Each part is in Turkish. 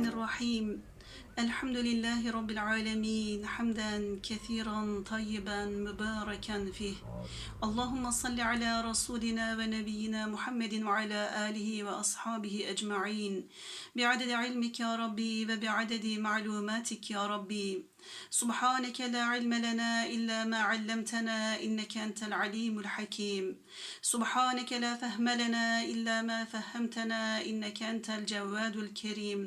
الرحمن الرحيم. الحمد لله رب العالمين. حمدا كثيرا طيبا مباركا فيه. اللهم صل على رسولنا ونبينا محمد وعلى آله وأصحابه أجمعين. بعدد علمك يا ربي وبعدد معلوماتك يا ربي. سبحانك لا علم لنا إلا ما علمتنا إنك أنت العليم الحكيم. سبحانك لا فهم لنا إلا ما فهمتنا إنك أنت الجواد الكريم.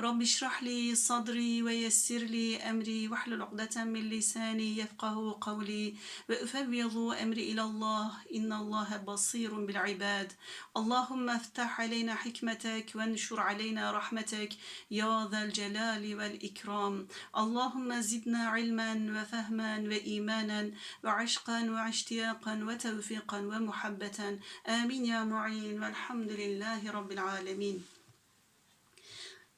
رب اشرح لي صدري ويسر لي أمري واحلل عقدة من لساني يفقه قولي. وأفوض أمري إلى الله. إن الله بصير بالعباد. اللهم افتح علينا حكمتك وانشر علينا رحمتك. يا ذا الجلال والإكرام. اللهم زدنا علما وفهما وإيمانا وعشقا واشتياقا وتوفيقا ومحبة آمين يا معين والحمد لله رب العالمين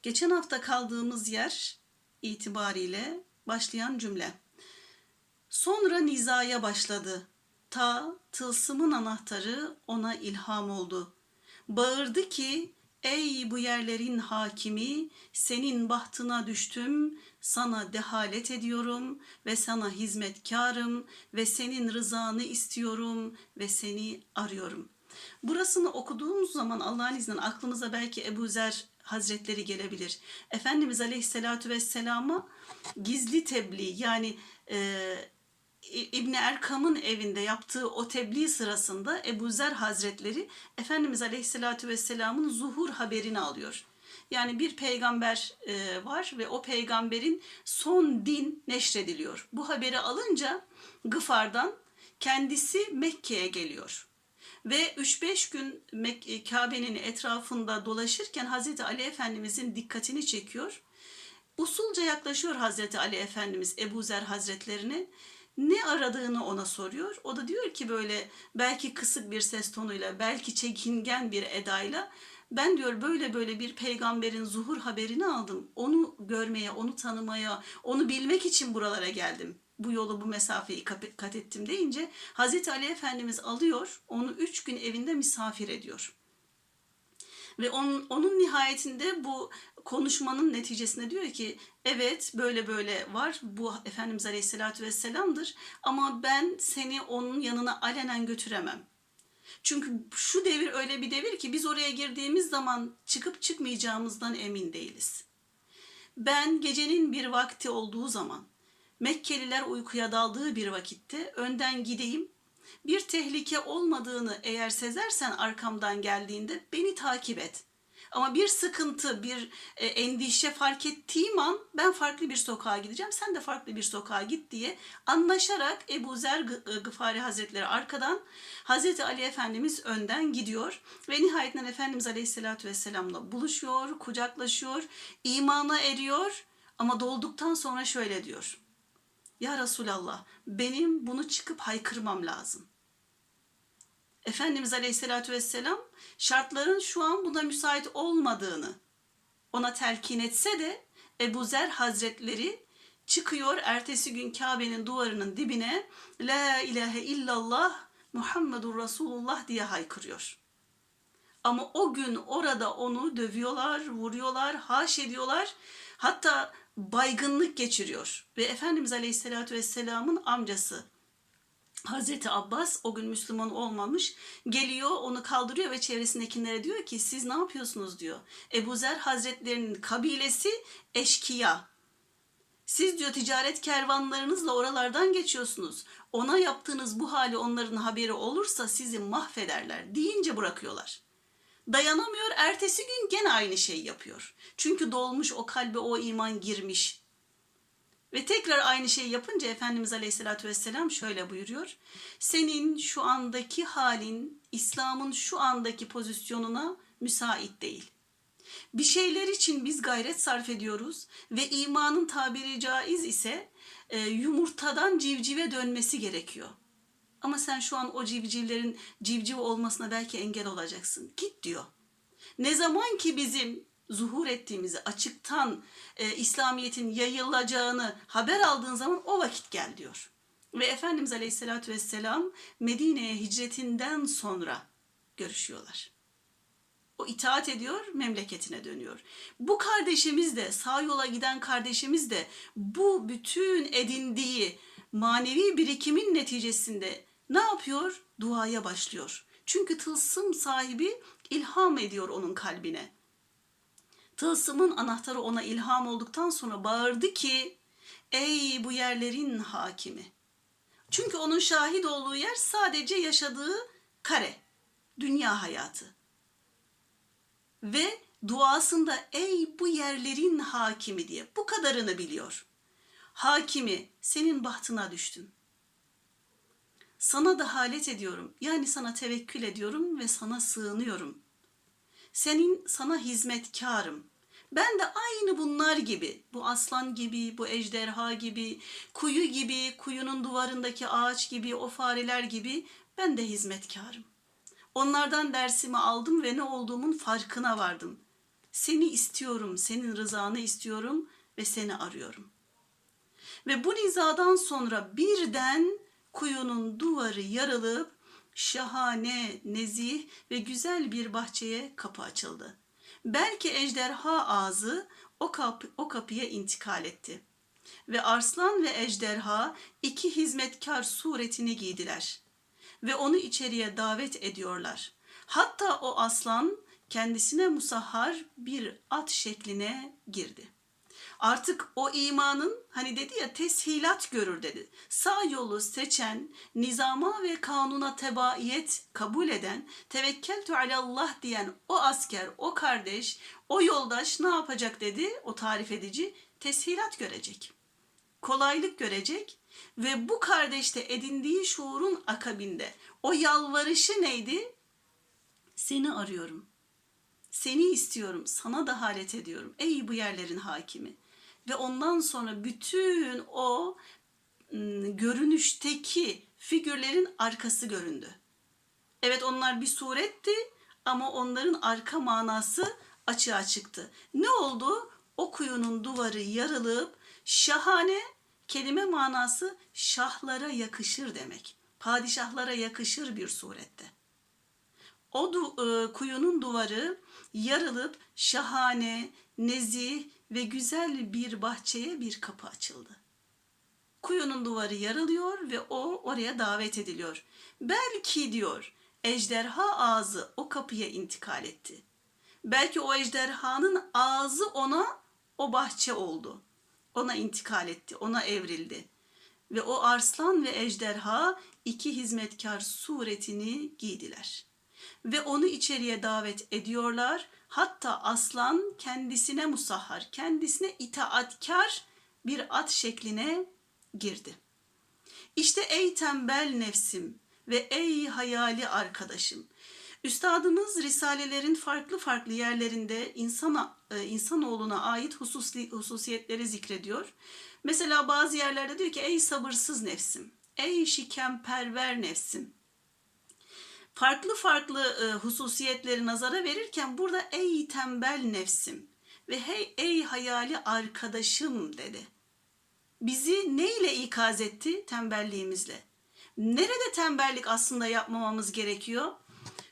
Geçen hafta kaldığımız yer itibariyle başlayan cümle. Sonra nizaya başladı. Ta tılsımın anahtarı ona ilham oldu. Bağırdı ki ey bu yerlerin hakimi senin bahtına düştüm sana dehalet ediyorum ve sana hizmetkarım ve senin rızanı istiyorum ve seni arıyorum. Burasını okuduğumuz zaman Allah'ın izniyle aklımıza belki Ebu Zer Hazretleri gelebilir. Efendimiz Aleyhisselatü Vesselam'a gizli tebliğ yani e, İbni Erkam'ın evinde yaptığı o tebliğ sırasında Ebu Zer Hazretleri Efendimiz Aleyhisselatü Vesselam'ın zuhur haberini alıyor. Yani bir peygamber e, var ve o peygamberin son din neşrediliyor. Bu haberi alınca Gıfar'dan kendisi Mekke'ye geliyor. Ve 3-5 gün Mek- Kabe'nin etrafında dolaşırken Hazreti Ali Efendimizin dikkatini çekiyor. Usulca yaklaşıyor Hazreti Ali Efendimiz Ebu Zer Hazretlerine. Ne aradığını ona soruyor. O da diyor ki böyle belki kısık bir ses tonuyla, belki çekingen bir edayla ben diyor böyle böyle bir peygamberin zuhur haberini aldım. Onu görmeye, onu tanımaya, onu bilmek için buralara geldim. Bu yolu, bu mesafeyi kat ettim deyince Hazreti Ali Efendimiz alıyor, onu üç gün evinde misafir ediyor. Ve onun, onun nihayetinde bu konuşmanın neticesinde diyor ki evet böyle böyle var bu Efendimiz Aleyhisselatü Vesselam'dır ama ben seni onun yanına alenen götüremem. Çünkü şu devir öyle bir devir ki biz oraya girdiğimiz zaman çıkıp çıkmayacağımızdan emin değiliz. Ben gecenin bir vakti olduğu zaman Mekkeliler uykuya daldığı bir vakitte önden gideyim. Bir tehlike olmadığını eğer sezersen arkamdan geldiğinde beni takip et. Ama bir sıkıntı, bir e, endişe fark ettiğim an ben farklı bir sokağa gideceğim. Sen de farklı bir sokağa git diye anlaşarak Ebu Zer Gı- Gıfari Hazretleri arkadan, Hazreti Ali Efendimiz önden gidiyor. Ve nihayetinde Efendimiz Aleyhisselatü Vesselam'la buluşuyor, kucaklaşıyor, imana eriyor. Ama dolduktan sonra şöyle diyor. Ya Resulallah benim bunu çıkıp haykırmam lazım. Efendimiz Aleyhisselatü Vesselam şartların şu an buna müsait olmadığını ona telkin etse de Ebu Zer Hazretleri çıkıyor ertesi gün Kabe'nin duvarının dibine La ilahe illallah Muhammedur Resulullah diye haykırıyor. Ama o gün orada onu dövüyorlar, vuruyorlar, haş ediyorlar. Hatta baygınlık geçiriyor. Ve Efendimiz Aleyhisselatü Vesselam'ın amcası Hazreti Abbas o gün Müslüman olmamış. Geliyor onu kaldırıyor ve çevresindekilere diyor ki siz ne yapıyorsunuz diyor. Ebu Zer Hazretlerinin kabilesi eşkıya. Siz diyor ticaret kervanlarınızla oralardan geçiyorsunuz. Ona yaptığınız bu hali onların haberi olursa sizi mahvederler deyince bırakıyorlar. Dayanamıyor ertesi gün gene aynı şeyi yapıyor. Çünkü dolmuş o kalbe o iman girmiş. Ve tekrar aynı şeyi yapınca Efendimiz Aleyhisselatü Vesselam şöyle buyuruyor. Senin şu andaki halin İslam'ın şu andaki pozisyonuna müsait değil. Bir şeyler için biz gayret sarf ediyoruz ve imanın tabiri caiz ise e, yumurtadan civcive dönmesi gerekiyor. Ama sen şu an o civcivlerin civciv olmasına belki engel olacaksın. Git diyor. Ne zaman ki bizim zuhur ettiğimizi, açıktan e, İslamiyet'in yayılacağını haber aldığın zaman o vakit gel diyor. Ve Efendimiz Aleyhisselatü Vesselam Medine'ye hicretinden sonra görüşüyorlar. O itaat ediyor, memleketine dönüyor. Bu kardeşimiz de, sağ yola giden kardeşimiz de bu bütün edindiği manevi birikimin neticesinde ne yapıyor? Duaya başlıyor. Çünkü tılsım sahibi ilham ediyor onun kalbine. Tılsımın anahtarı ona ilham olduktan sonra bağırdı ki ey bu yerlerin hakimi. Çünkü onun şahit olduğu yer sadece yaşadığı kare, dünya hayatı. Ve duasında ey bu yerlerin hakimi diye bu kadarını biliyor. Hakimi senin bahtına düştüm. Sana da halet ediyorum. Yani sana tevekkül ediyorum ve sana sığınıyorum. Senin sana hizmetkarım. Ben de aynı bunlar gibi, bu aslan gibi, bu ejderha gibi, kuyu gibi, kuyunun duvarındaki ağaç gibi, o fareler gibi ben de hizmetkarım. Onlardan dersimi aldım ve ne olduğumun farkına vardım. Seni istiyorum, senin rızanı istiyorum ve seni arıyorum. Ve bu nizadan sonra birden kuyunun duvarı yarılıp şahane, nezih ve güzel bir bahçeye kapı açıldı. Belki ejderha ağzı o, kapı, o kapıya intikal etti. Ve arslan ve ejderha iki hizmetkar suretini giydiler. Ve onu içeriye davet ediyorlar. Hatta o aslan kendisine musahhar bir at şekline girdi. Artık o imanın hani dedi ya teshilat görür dedi. Sağ yolu seçen, nizama ve kanuna tebaiyet kabul eden, tevekkeltü alallah diyen o asker, o kardeş, o yoldaş ne yapacak dedi o tarif edici? Teshilat görecek. Kolaylık görecek ve bu kardeşte edindiği şuurun akabinde o yalvarışı neydi? Seni arıyorum. Seni istiyorum, sana da halet ediyorum. Ey bu yerlerin hakimi. Ve ondan sonra bütün o ım, görünüşteki figürlerin arkası göründü. Evet onlar bir suretti ama onların arka manası açığa çıktı. Ne oldu? O kuyunun duvarı yarılıp şahane kelime manası şahlara yakışır demek. Padişahlara yakışır bir surette. O du- e, kuyunun duvarı yarılıp şahane, nezih ve güzel bir bahçeye bir kapı açıldı. Kuyunun duvarı yarılıyor ve o oraya davet ediliyor. Belki diyor ejderha ağzı o kapıya intikal etti. Belki o ejderhanın ağzı ona o bahçe oldu. Ona intikal etti, ona evrildi. Ve o arslan ve ejderha iki hizmetkar suretini giydiler. Ve onu içeriye davet ediyorlar. Hatta aslan kendisine musahhar, kendisine itaatkar bir at şekline girdi. İşte ey tembel nefsim ve ey hayali arkadaşım. Üstadımız risalelerin farklı farklı yerlerinde insana, e, insanoğluna ait hususli, hususiyetleri zikrediyor. Mesela bazı yerlerde diyor ki ey sabırsız nefsim, ey şikemperver nefsim. Farklı farklı e, hususiyetleri nazara verirken burada ey tembel nefsim ve hey ey hayali arkadaşım dedi. Bizi neyle ikaz etti? Tembelliğimizle. Nerede tembellik aslında yapmamamız gerekiyor?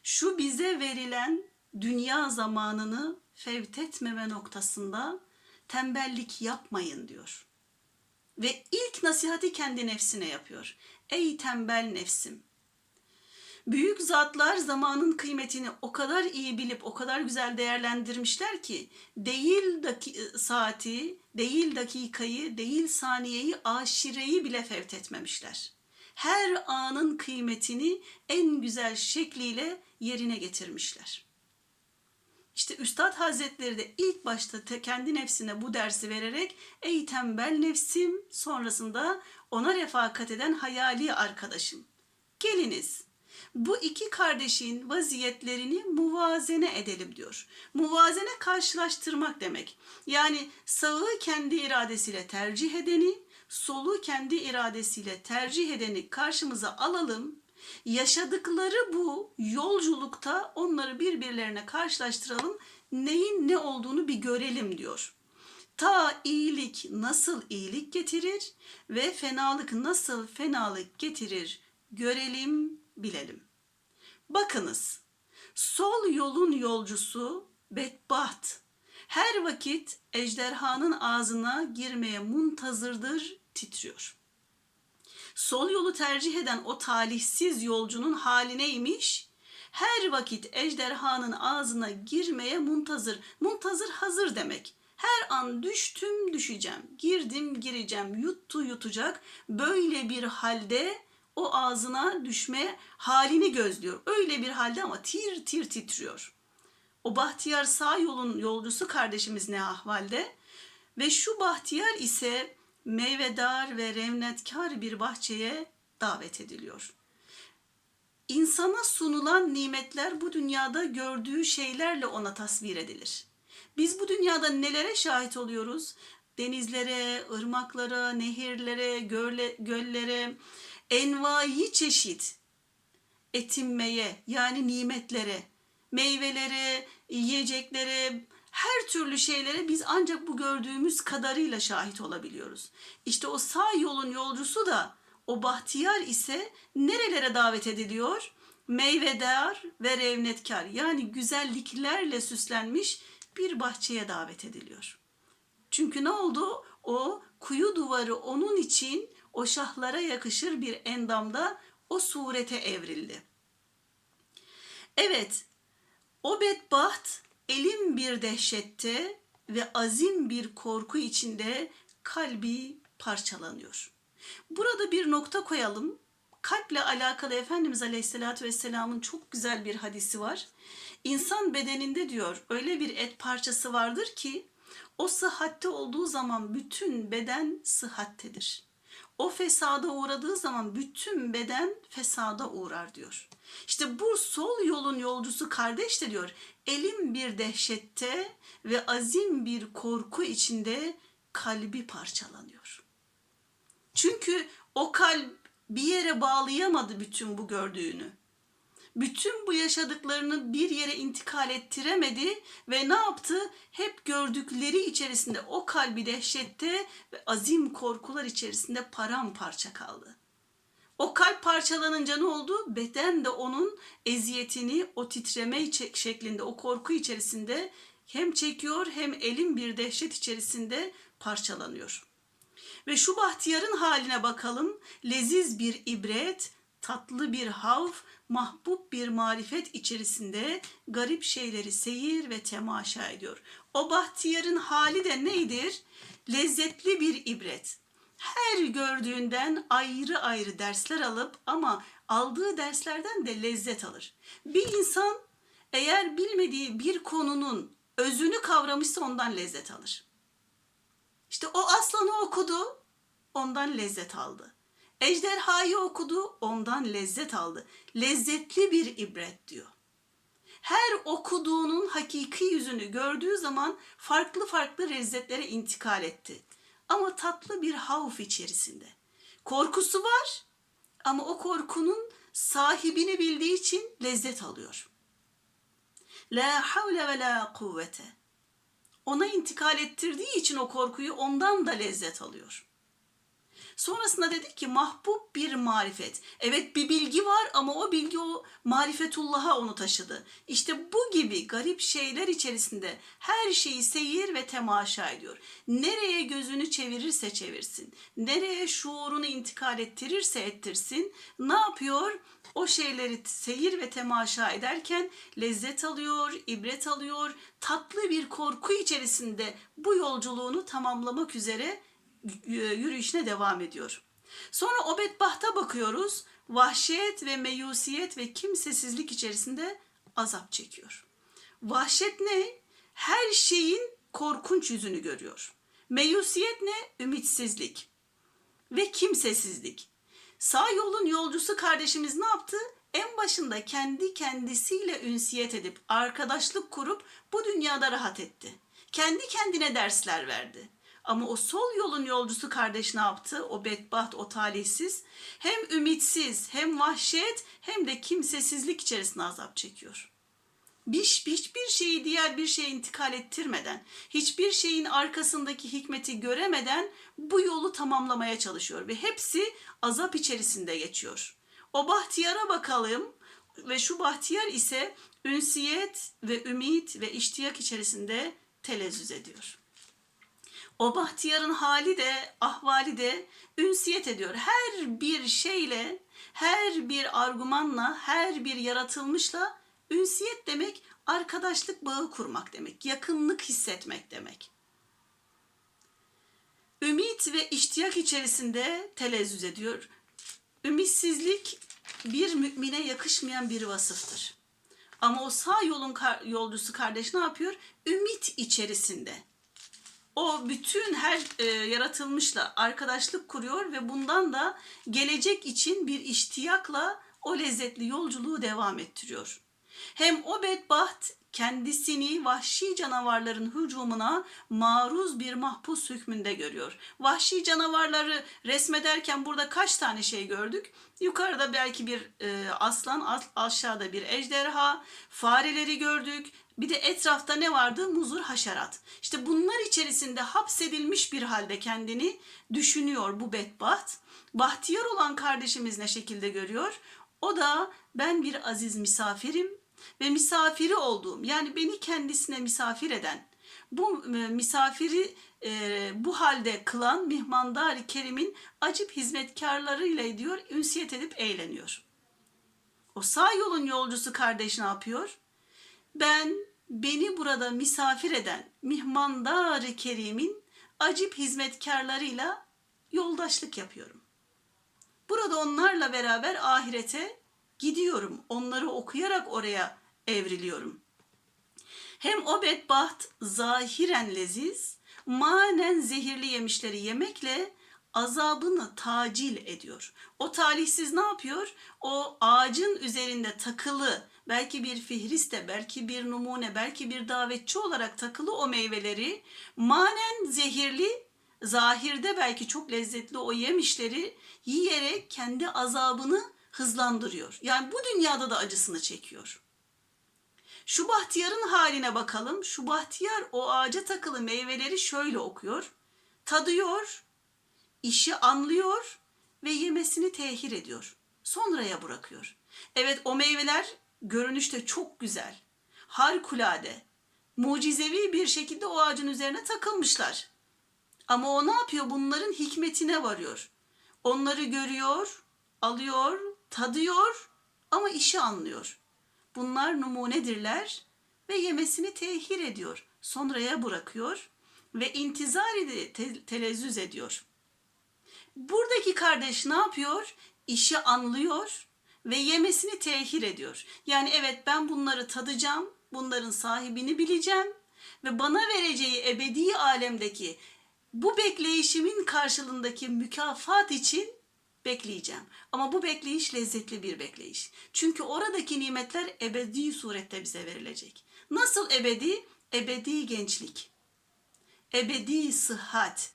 Şu bize verilen dünya zamanını fevt etmeme noktasında tembellik yapmayın diyor. Ve ilk nasihati kendi nefsine yapıyor. Ey tembel nefsim. Büyük zatlar zamanın kıymetini o kadar iyi bilip o kadar güzel değerlendirmişler ki değil daki, saati, değil dakikayı, değil saniyeyi, aşireyi bile fevt etmemişler. Her anın kıymetini en güzel şekliyle yerine getirmişler. İşte Üstad Hazretleri de ilk başta kendi nefsine bu dersi vererek ey tembel nefsim sonrasında ona refakat eden hayali arkadaşım. Geliniz bu iki kardeşin vaziyetlerini muvazene edelim diyor. Muvazene karşılaştırmak demek. Yani sağı kendi iradesiyle tercih edeni, solu kendi iradesiyle tercih edeni karşımıza alalım. Yaşadıkları bu yolculukta onları birbirlerine karşılaştıralım. Neyin ne olduğunu bir görelim diyor. Ta iyilik nasıl iyilik getirir ve fenalık nasıl fenalık getirir görelim, bilelim. Bakınız, Sol yolun yolcusu bedbaht. Her vakit ejderhanın ağzına girmeye muntazırdır, titriyor. Sol yolu tercih eden o talihsiz yolcunun hali neymiş? Her vakit ejderhanın ağzına girmeye muntazır. Muntazır hazır demek. Her an düştüm düşeceğim, girdim gireceğim, yuttu yutacak. Böyle bir halde o ağzına düşme halini gözlüyor. Öyle bir halde ama tir tir titriyor. O bahtiyar sağ yolun yolcusu kardeşimiz ne ahvalde? Ve şu bahtiyar ise meyvedar ve revnetkar bir bahçeye davet ediliyor. İnsana sunulan nimetler bu dünyada gördüğü şeylerle ona tasvir edilir. Biz bu dünyada nelere şahit oluyoruz? Denizlere, ırmaklara, nehirlere, gölle, göllere, envai çeşit etinmeye yani nimetlere, meyvelere, yiyeceklere, her türlü şeylere biz ancak bu gördüğümüz kadarıyla şahit olabiliyoruz. İşte o sağ yolun yolcusu da o bahtiyar ise nerelere davet ediliyor? Meyvedar ve revnetkar yani güzelliklerle süslenmiş bir bahçeye davet ediliyor. Çünkü ne oldu? O kuyu duvarı onun için o şahlara yakışır bir endamda o surete evrildi. Evet, o bedbaht elim bir dehşette ve azim bir korku içinde kalbi parçalanıyor. Burada bir nokta koyalım. Kalple alakalı Efendimiz Aleyhisselatü Vesselam'ın çok güzel bir hadisi var. İnsan bedeninde diyor öyle bir et parçası vardır ki o sıhhatte olduğu zaman bütün beden sıhhattedir. O fesada uğradığı zaman bütün beden fesada uğrar diyor. İşte bu sol yolun yolcusu kardeş de diyor elim bir dehşette ve azim bir korku içinde kalbi parçalanıyor. Çünkü o kalp bir yere bağlayamadı bütün bu gördüğünü. Bütün bu yaşadıklarını bir yere intikal ettiremedi ve ne yaptı? Hep gördükleri içerisinde o kalbi dehşette ve azim korkular içerisinde paramparça kaldı. O kalp parçalanınca ne oldu? Beden de onun eziyetini o titreme şeklinde, o korku içerisinde hem çekiyor hem elin bir dehşet içerisinde parçalanıyor. Ve şu bahtiyarın haline bakalım. Leziz bir ibret, tatlı bir havf, mahbub bir marifet içerisinde garip şeyleri seyir ve temaşa ediyor. O bahtiyarın hali de neydir? Lezzetli bir ibret. Her gördüğünden ayrı ayrı dersler alıp ama aldığı derslerden de lezzet alır. Bir insan eğer bilmediği bir konunun özünü kavramışsa ondan lezzet alır. İşte o aslanı okudu, ondan lezzet aldı. Ejderhayı okudu, ondan lezzet aldı. Lezzetli bir ibret diyor. Her okuduğunun hakiki yüzünü gördüğü zaman farklı farklı lezzetlere intikal etti. Ama tatlı bir havf içerisinde. Korkusu var ama o korkunun sahibini bildiği için lezzet alıyor. La havle ve la kuvvete. Ona intikal ettirdiği için o korkuyu ondan da lezzet alıyor. Sonrasında dedik ki mahbub bir marifet. Evet bir bilgi var ama o bilgi o marifetullah'a onu taşıdı. İşte bu gibi garip şeyler içerisinde her şeyi seyir ve temaşa ediyor. Nereye gözünü çevirirse çevirsin, nereye şuurunu intikal ettirirse ettirsin, ne yapıyor? O şeyleri seyir ve temaşa ederken lezzet alıyor, ibret alıyor, tatlı bir korku içerisinde bu yolculuğunu tamamlamak üzere yürüyüşüne devam ediyor. Sonra o bedbahta bakıyoruz. Vahşet ve meyusiyet ve kimsesizlik içerisinde azap çekiyor. Vahşet ne? Her şeyin korkunç yüzünü görüyor. Meyusiyet ne? Ümitsizlik ve kimsesizlik. Sağ yolun yolcusu kardeşimiz ne yaptı? En başında kendi kendisiyle ünsiyet edip arkadaşlık kurup bu dünyada rahat etti. Kendi kendine dersler verdi. Ama o sol yolun yolcusu kardeş ne yaptı? O bedbaht, o talihsiz. Hem ümitsiz, hem vahşet, hem de kimsesizlik içerisinde azap çekiyor. Hiç, hiçbir şeyi diğer bir şeye intikal ettirmeden, hiçbir şeyin arkasındaki hikmeti göremeden bu yolu tamamlamaya çalışıyor ve hepsi azap içerisinde geçiyor. O bahtiyara bakalım. ve şu bahtiyar ise ünsiyet ve ümit ve iştiyak içerisinde telezzüz ediyor. O bahtiyarın hali de ahvali de ünsiyet ediyor. Her bir şeyle, her bir argümanla, her bir yaratılmışla ünsiyet demek arkadaşlık bağı kurmak demek, yakınlık hissetmek demek. Ümit ve iştiyak içerisinde telezzüz ediyor. Ümitsizlik bir mümine yakışmayan bir vasıftır. Ama o sağ yolun yolcusu kardeş ne yapıyor? Ümit içerisinde. O bütün her e, yaratılmışla arkadaşlık kuruyor ve bundan da gelecek için bir iştiyakla o lezzetli yolculuğu devam ettiriyor. Hem o bedbaht kendisini vahşi canavarların hücumuna maruz bir mahpus hükmünde görüyor. Vahşi canavarları resmederken burada kaç tane şey gördük? Yukarıda belki bir e, aslan, as- aşağıda bir ejderha, fareleri gördük. Bir de etrafta ne vardı? Muzur haşerat. İşte bunlar içerisinde hapsedilmiş bir halde kendini düşünüyor bu bedbaht. Bahtiyar olan kardeşimiz ne şekilde görüyor? O da ben bir aziz misafirim ve misafiri olduğum yani beni kendisine misafir eden bu e, misafiri e, bu halde kılan mihmandar kerimin acip hizmetkarlarıyla diyor ünsiyet edip eğleniyor. O sağ yolun yolcusu kardeş ne yapıyor? Ben beni burada misafir eden mihmandar kerimin acip hizmetkarlarıyla yoldaşlık yapıyorum. Burada onlarla beraber ahirete gidiyorum. Onları okuyarak oraya evriliyorum. Hem o bedbaht zahiren leziz, manen zehirli yemişleri yemekle azabını tacil ediyor. O talihsiz ne yapıyor? O ağacın üzerinde takılı, belki bir fihriste, belki bir numune, belki bir davetçi olarak takılı o meyveleri manen zehirli, zahirde belki çok lezzetli o yemişleri yiyerek kendi azabını hızlandırıyor. Yani bu dünyada da acısını çekiyor. Şu bahtiyarın haline bakalım. Şu bahtiyar o ağaca takılı meyveleri şöyle okuyor. Tadıyor, işi anlıyor ve yemesini tehir ediyor. Sonraya bırakıyor. Evet o meyveler görünüşte çok güzel. Harikulade. Mucizevi bir şekilde o ağacın üzerine takılmışlar. Ama o ne yapıyor? Bunların hikmetine varıyor. Onları görüyor, alıyor, tadıyor ama işi anlıyor. Bunlar numunedirler ve yemesini tehir ediyor. Sonraya bırakıyor ve intizar ede te- telezzüz ediyor. Buradaki kardeş ne yapıyor? İşi anlıyor ve yemesini tehir ediyor. Yani evet ben bunları tadacağım, bunların sahibini bileceğim ve bana vereceği ebedi alemdeki bu bekleyişimin karşılığındaki mükafat için bekleyeceğim. Ama bu bekleyiş lezzetli bir bekleyiş. Çünkü oradaki nimetler ebedi surette bize verilecek. Nasıl ebedi? Ebedi gençlik. Ebedi sıhhat.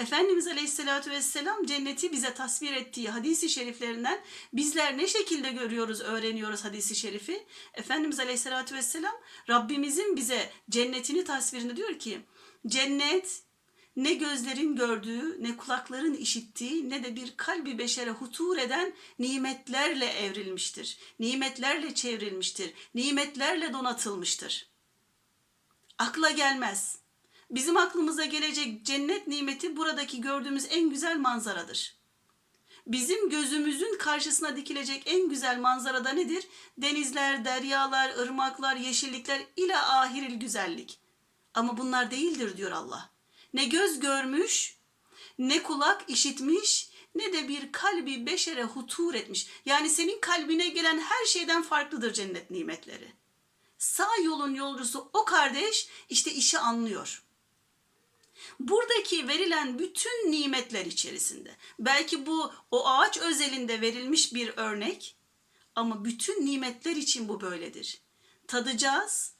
Efendimiz Aleyhisselatü Vesselam cenneti bize tasvir ettiği hadisi şeriflerinden bizler ne şekilde görüyoruz, öğreniyoruz hadisi şerifi? Efendimiz Aleyhisselatü Vesselam Rabbimizin bize cennetini tasvirinde diyor ki cennet ne gözlerin gördüğü, ne kulakların işittiği, ne de bir kalbi beşere hutur eden nimetlerle evrilmiştir. Nimetlerle çevrilmiştir. Nimetlerle donatılmıştır. Akla gelmez. Bizim aklımıza gelecek cennet nimeti buradaki gördüğümüz en güzel manzaradır. Bizim gözümüzün karşısına dikilecek en güzel manzara da nedir? Denizler, deryalar, ırmaklar, yeşillikler ile ahiril güzellik. Ama bunlar değildir diyor Allah. Ne göz görmüş, ne kulak işitmiş, ne de bir kalbi beşere hutur etmiş. Yani senin kalbine gelen her şeyden farklıdır cennet nimetleri. Sağ yolun yolcusu o kardeş işte işi anlıyor. Buradaki verilen bütün nimetler içerisinde belki bu o ağaç özelinde verilmiş bir örnek ama bütün nimetler için bu böyledir. Tadacağız,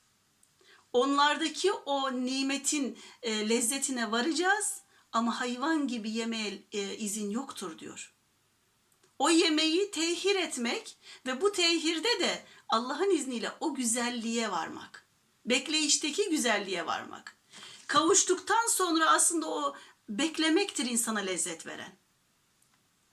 onlardaki o nimetin e, lezzetine varacağız ama hayvan gibi yemeye e, izin yoktur diyor. O yemeği tehir etmek ve bu tehirde de Allah'ın izniyle o güzelliğe varmak. Bekleyişteki güzelliğe varmak. Kavuştuktan sonra aslında o beklemektir insana lezzet veren.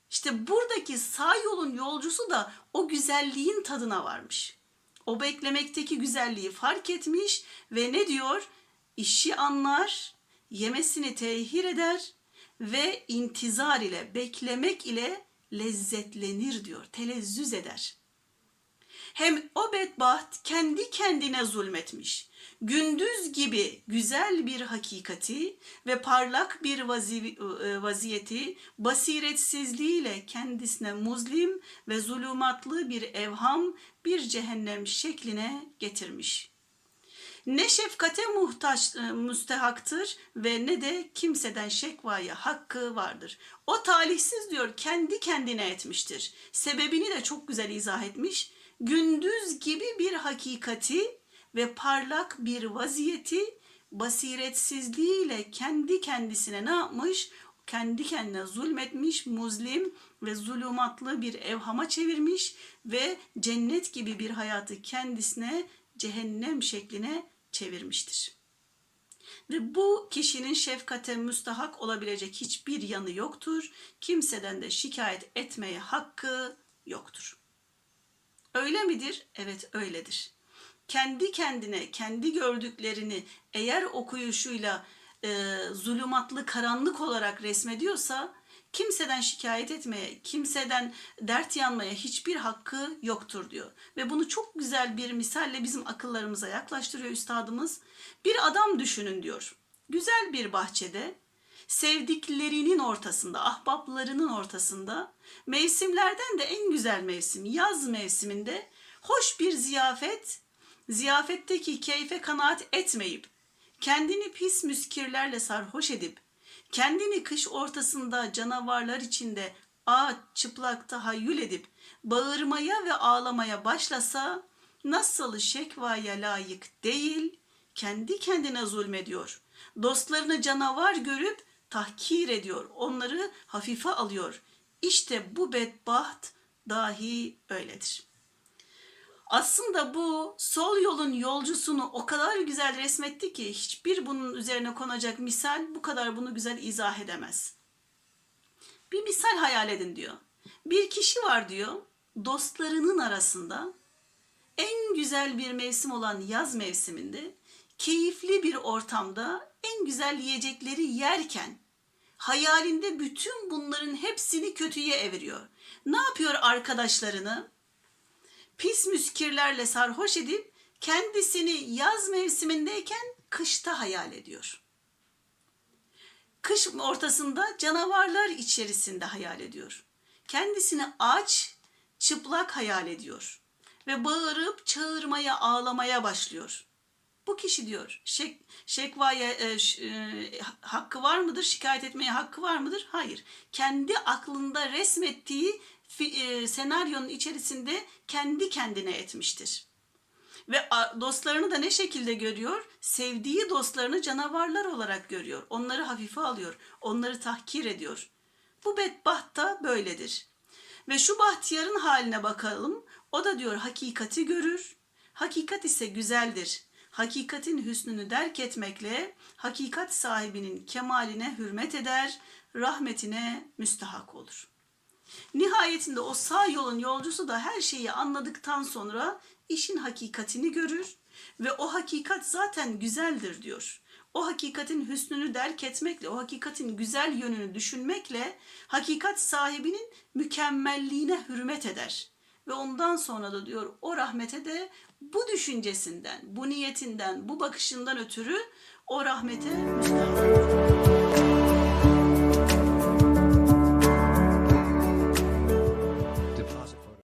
İşte buradaki sağ yolun yolcusu da o güzelliğin tadına varmış. O beklemekteki güzelliği fark etmiş ve ne diyor? İşi anlar, yemesini tehir eder ve intizar ile, beklemek ile lezzetlenir diyor, telezzüz eder. Hem o bedbaht kendi kendine zulmetmiş. Gündüz gibi güzel bir hakikati ve parlak bir vazi- e, vaziyeti basiretsizliğiyle kendisine muzlim ve zulümatlı bir evham, bir cehennem şekline getirmiş. Ne şefkate muhtaç, e, müstehaktır ve ne de kimseden şekvaya hakkı vardır. O talihsiz diyor kendi kendine etmiştir. Sebebini de çok güzel izah etmiş. Gündüz gibi bir hakikati ve parlak bir vaziyeti basiretsizliğiyle kendi kendisine ne yapmış? Kendi kendine zulmetmiş, muzlim ve zulümatlı bir evhama çevirmiş ve cennet gibi bir hayatı kendisine cehennem şekline çevirmiştir. Ve bu kişinin şefkate müstahak olabilecek hiçbir yanı yoktur. Kimseden de şikayet etmeye hakkı yoktur. Öyle midir? Evet öyledir. Kendi kendine, kendi gördüklerini eğer okuyuşuyla e, zulümatlı, karanlık olarak resmediyorsa kimseden şikayet etmeye, kimseden dert yanmaya hiçbir hakkı yoktur diyor. Ve bunu çok güzel bir misalle bizim akıllarımıza yaklaştırıyor üstadımız. Bir adam düşünün diyor. Güzel bir bahçede sevdiklerinin ortasında, ahbaplarının ortasında, mevsimlerden de en güzel mevsim, yaz mevsiminde hoş bir ziyafet, ziyafetteki keyfe kanaat etmeyip, kendini pis müskirlerle sarhoş edip, kendini kış ortasında canavarlar içinde ağaç çıplak tahayyül edip, bağırmaya ve ağlamaya başlasa, nasıl şekvaya layık değil, kendi kendine zulmediyor. Dostlarını canavar görüp tahkir ediyor, onları hafife alıyor. İşte bu bedbaht dahi öyledir. Aslında bu sol yolun yolcusunu o kadar güzel resmetti ki hiçbir bunun üzerine konacak misal bu kadar bunu güzel izah edemez. Bir misal hayal edin diyor. Bir kişi var diyor dostlarının arasında en güzel bir mevsim olan yaz mevsiminde keyifli bir ortamda en güzel yiyecekleri yerken hayalinde bütün bunların hepsini kötüye eviriyor. Ne yapıyor arkadaşlarını? Pis müskirlerle sarhoş edip kendisini yaz mevsimindeyken kışta hayal ediyor. Kış ortasında canavarlar içerisinde hayal ediyor. Kendisini aç, çıplak hayal ediyor ve bağırıp çağırmaya, ağlamaya başlıyor. Bu kişi diyor şek, şekvaya e, ş, e, hakkı var mıdır? Şikayet etmeye hakkı var mıdır? Hayır. Kendi aklında resmettiği senaryonun içerisinde kendi kendine etmiştir. Ve dostlarını da ne şekilde görüyor? Sevdiği dostlarını canavarlar olarak görüyor. Onları hafife alıyor. Onları tahkir ediyor. Bu bedbaht da böyledir. Ve şu bahtiyarın haline bakalım. O da diyor hakikati görür. Hakikat ise güzeldir hakikatin hüsnünü derk etmekle hakikat sahibinin kemaline hürmet eder, rahmetine müstahak olur. Nihayetinde o sağ yolun yolcusu da her şeyi anladıktan sonra işin hakikatini görür ve o hakikat zaten güzeldir diyor. O hakikatin hüsnünü derk etmekle, o hakikatin güzel yönünü düşünmekle hakikat sahibinin mükemmelliğine hürmet eder. Ve ondan sonra da diyor o rahmete de bu düşüncesinden, bu niyetinden, bu bakışından ötürü o rahmete müstahak.